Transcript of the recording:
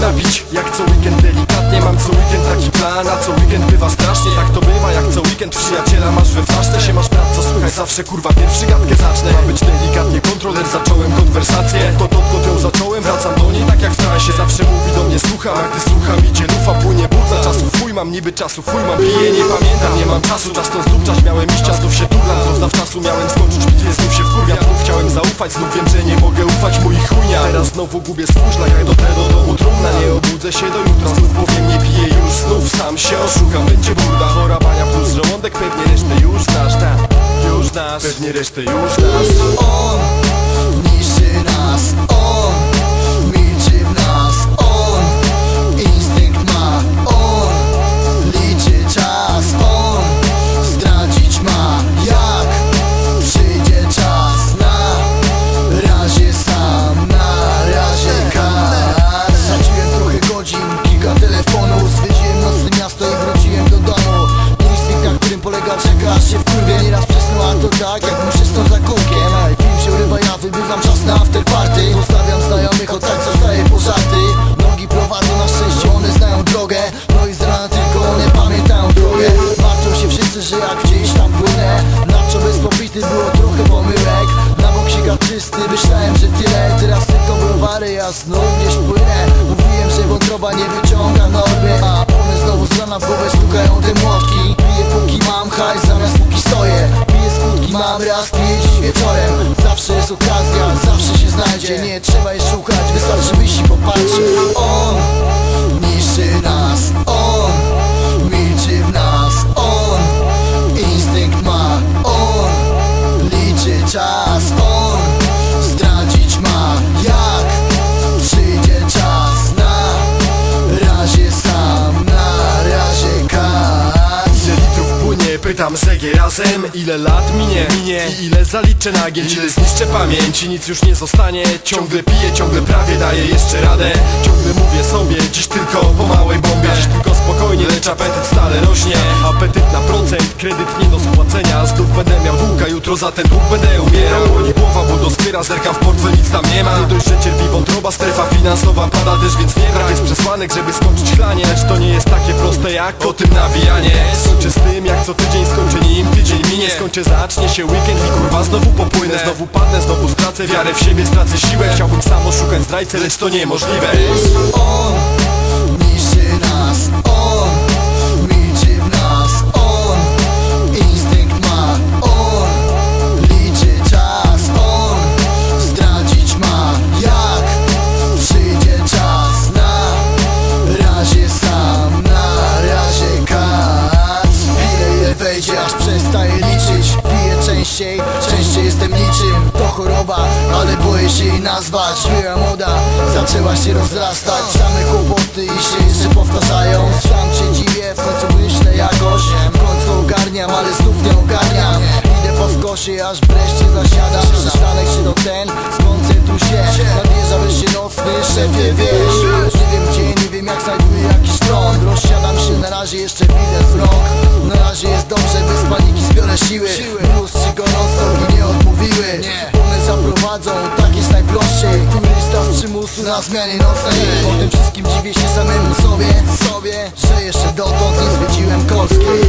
napić Jak co weekend delikatnie. Mam co weekend taki plan A co weekend bywa strasznie. Jak to bywa jak co weekend Przyjaciela masz we flaszce. Się masz brat co słychać Zawsze kurwa pierwszy gadkę zacznę. Ma być delikatnie kontroler Zacząłem konwersację. To odkąd ją zacząłem Wracam do niej tak jak w transie Zawsze mówi do mnie słucham A gdy słucham idzie lufa Płynie burza czasu. Fuj mam niby czasu Fuj mam piję nie pamiętam Nie mam czasu. Czas to zdupczać Miałem iść a znów się turlam. Doznaw czasu miałem skończyć bitwę Chciałem zaufać Znów wiem, że nie mogę ufać Mój chujnia Teraz znowu gubię spóźna Jak do tego domu trumna Nie obudzę się do jutra Znów powiem nie piję już. Znów sam się oszukam Będzie burda Chora bania. Plus żołądek Pewnie resztę już znasz tak. Już znasz. Pewnie resztę już znasz. On jakbym przysnął za kółkiem. Film się urywa, ja wybywam czas na afterparty Zostawiam znajomych, o tak zostaję po żarty Nogi prowadzą na szczęście, one znają drogę. No i z tylko one pamiętają drogę. Martwią się wszyscy, że jak gdzieś tam płynę. Na bez popity było trochę pomyłek. Na bok siga czysty, myślałem, że tyle. Teraz tylko browary, ja znów gdzieś płynę Mówiłem, że wątroba nie wyciąga normy A one znowu z w głowę stukają te młotki znajdzie Nie trzeba jej szukać, wystarczy wyjść i popatrzeć pytam zegie razem Ile lat minie, minie. I ile zaliczę na giel Ile zniszczę pamięci, nic już nie zostanie. Ciągle piję, ciągle prawie daję jeszcze radę. Ciągle mówię sobie, dziś tylko po małej bombie. Dziś tylko spokojnie, lecz apetyt stale rośnie jutro za ten dług będę umierał Boli głowa, bo doskwiera, zerkam w portfel, nic tam nie ma. Nie dość, że cierpi wątroba, strefa finansowa pada też Więc nie brak jest przesłanek, żeby skończyć chlanie Lecz to nie jest takie proste jak o tym nawijanie. Skończę z tym, jak co tydzień skończę nim Tydzień minie, skończę, zacznie się weekend I kurwa znowu popłynę, znowu padnę, znowu stracę wiarę w siebie Stracę siłę, chciałbym sam oszukać zdrajcę, lecz to niemożliwe. On ale boję się jej nazwać, moja moda zaczęła się rozrastać, same kłopoty i się jeszcze powtarzają, sam się dziwię, w końcu myślę jakoś, w końcu ogarniam, ale znów nie ogarniam, idę po skosie, aż wreszcie zasiadam, przystanek się do ten, skoncentruj się, nadjeżdża wreszcie nocny, szefie wiesz, nie wiem gdzie, nie wiem jak znajduję jakiś tron, rozsiadam się, na razie jeszcze widzę wzrok, na razie jest dobrze, bez paniki zbiorę siły, przymusu na zmianie nocnej, po tym wszystkim dziwię się samemu sobie, sobie, że jeszcze dotąd nie zwiedziłem Kolskiej,